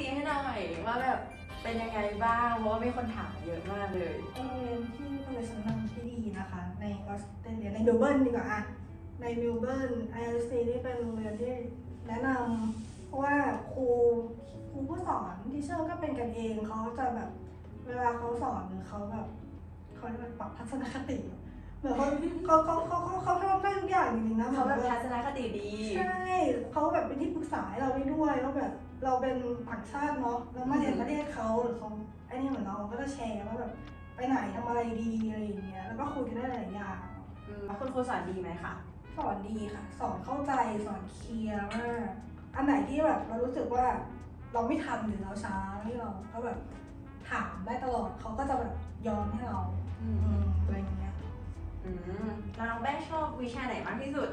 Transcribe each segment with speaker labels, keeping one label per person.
Speaker 1: ซีให้หน่อยว่าแบบเป็นยังไงบ้าง เพราะว่ามีคนถามเยอะมากเลย
Speaker 2: โรงเรียนที่โรงเรียนชั้นำที่ดีนะคะ ในออสเตรเลียในเมลเบิร์นดีกว่าอะในเมลเบิร์น ILC นี่เป็นโรงเรียนที่แนะนำเพราะว่าครูครูผู้สอนที่เชื่อก็เป็นกันเองเขาจะแบบเวลาเขาสอนหรือเขาแบบเขาเรียกว่าปรับทัศนคติเหมือนเขาเขาเขาเขาเขา อย่างจริงๆนะ
Speaker 1: เขาแบบ
Speaker 2: หมือน
Speaker 1: ทัศนคติดี
Speaker 2: ใช่เขาแบบเป็นที่ปรึกษาให้เราได้ด้วยว่าแบบเราเป็นต่างชาติเนาะเรามาเรียนประเทศเขาหรือเขาไอ้นี่เหมือนเราก็จะแชร์ว่าแบบไปไหนทำอะไรดีอะไรอย่างเงี้ยแล้วก็คุยกันได้หลายอย่าง
Speaker 1: อืมคุณครูสอนดีไหมคะ
Speaker 2: สอนดีค่ะ สอนเข้าใจสอนเคลียร์มากอันไหนที่แบบเรารู้สึกว่าเราไม่ทันหรือเราช้าที่เราก็แบบถามได้ตลอด
Speaker 1: ชอบวิชาไหนมากที่สุด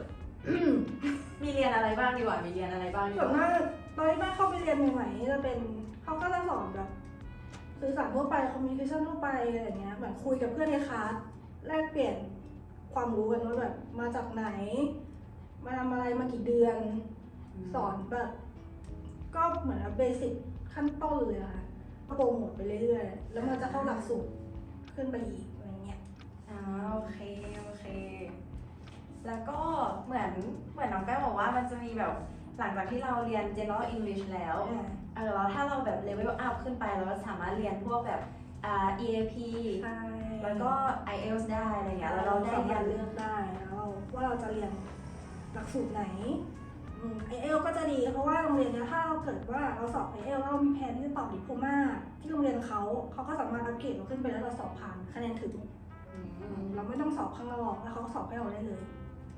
Speaker 1: มีเรียนอะไรบ้างดีกว่า มีเรียนอะไรบ้างดีก
Speaker 2: ส่วน
Speaker 1: ว่า
Speaker 2: มากตอนที่แม่เข้าไปเรียนใหม่ๆจะเป็นเขาก็จะสอนแบบสื่อสารทั่วไปคอมมิวนิเคชันทั่วไปอะไรอย่างเงี้ยแบบคุยกับเพื่อนในคลาสแลกเปลี่ยนความรู้กันว่าแบบมาจากไหน มาทำอะไรมากี่เดือน สอนแบบ ก็เหมือนเบสิกขั้นต้นเลยอะค่ะก็โปรโมทไปเรื่อยๆ แล้วมันจะเข้าหลักสูตรขึ้นไปอีกอะไรเงี้ย
Speaker 1: อ่าโอเค โอเค แล้วก็เหมือนเหมือนน้องแป้งบอกว่ามันจะมีแบบหลังจากที่เราเรียน general English แล้วเออแล้วถ้าเราแบบ level up ขึ้นไปเราก็สามารถเรียนพวกแบบอ่า EAP
Speaker 2: ใช่
Speaker 1: แล้วก็ IELTS ได้อะไรอย่างเงี้ยแล้วเราได้
Speaker 2: สา
Speaker 1: เรี
Speaker 2: มายร
Speaker 1: น
Speaker 2: ถเลือกได้แล้วว่าเราจะเรียนหลักสูตรไหนไอเอลก็จะดีเพราะว่าโรงเรียนเนี้ยถ้าเราเกิดว่าเราสอบไอเอลแล้วเรามีแผนที่จะต่อดิโพมาที่โรงเรียนเขาเขาก็สามารถอัปเกรดเราขึ้นไปแล้วเราสอบผ่านคะแนนถึง
Speaker 1: อืม
Speaker 2: เราไม่ต้องสอบข้างนอกแล้วเขาก็สอบให้เราได้เลย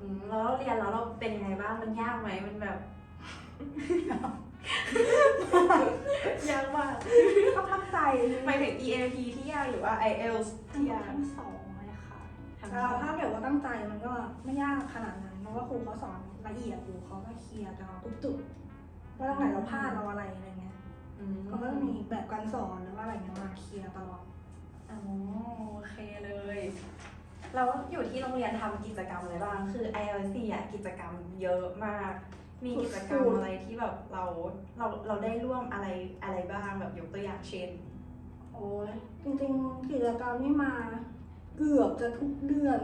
Speaker 1: อืมแล้วเราเรียนแล้วเราเป็นยังไงบ้าง มันยากไหมมันแบบ ยากมาก
Speaker 2: ก็ทับใจ
Speaker 1: หมายถึง EAP ที่ยากหรือว่า IELTS ที่ยาก
Speaker 2: ทั้งสองเลยค่ะ
Speaker 1: ทั้ง
Speaker 2: แต่
Speaker 1: สอง
Speaker 2: ถ้าเกิดว่าตั้งใจมันก็ไม่ยากขนาดนั้นเพราะว่าครูเขาสอนละเอียดอยู่เขาก็เคลียร์กับเราทุกจุดว่าตรงไหนเราพลาดเราอะไรอะไรเงี้ย
Speaker 1: อืม
Speaker 2: เขาก็จะมีแบบการสอนหรือว่าอะไรเงี้ยมาเคลียร์ตลอด
Speaker 1: อ๋อโอเคเลย แล้วอยู่ที่โรงเรียนทำกิจกรรมอะไรบ้าง คือ ILC อะกิจกรรมเยอะมาก มีกิจกรรมอะไรที่แบบเราเราเราได้ร่วมอะไรอะไรบ้างแบบยกตัวอย่างเช่น
Speaker 2: โอ้ยจริงๆกิจกรรมนี่มาเกือบจะทุกเดือน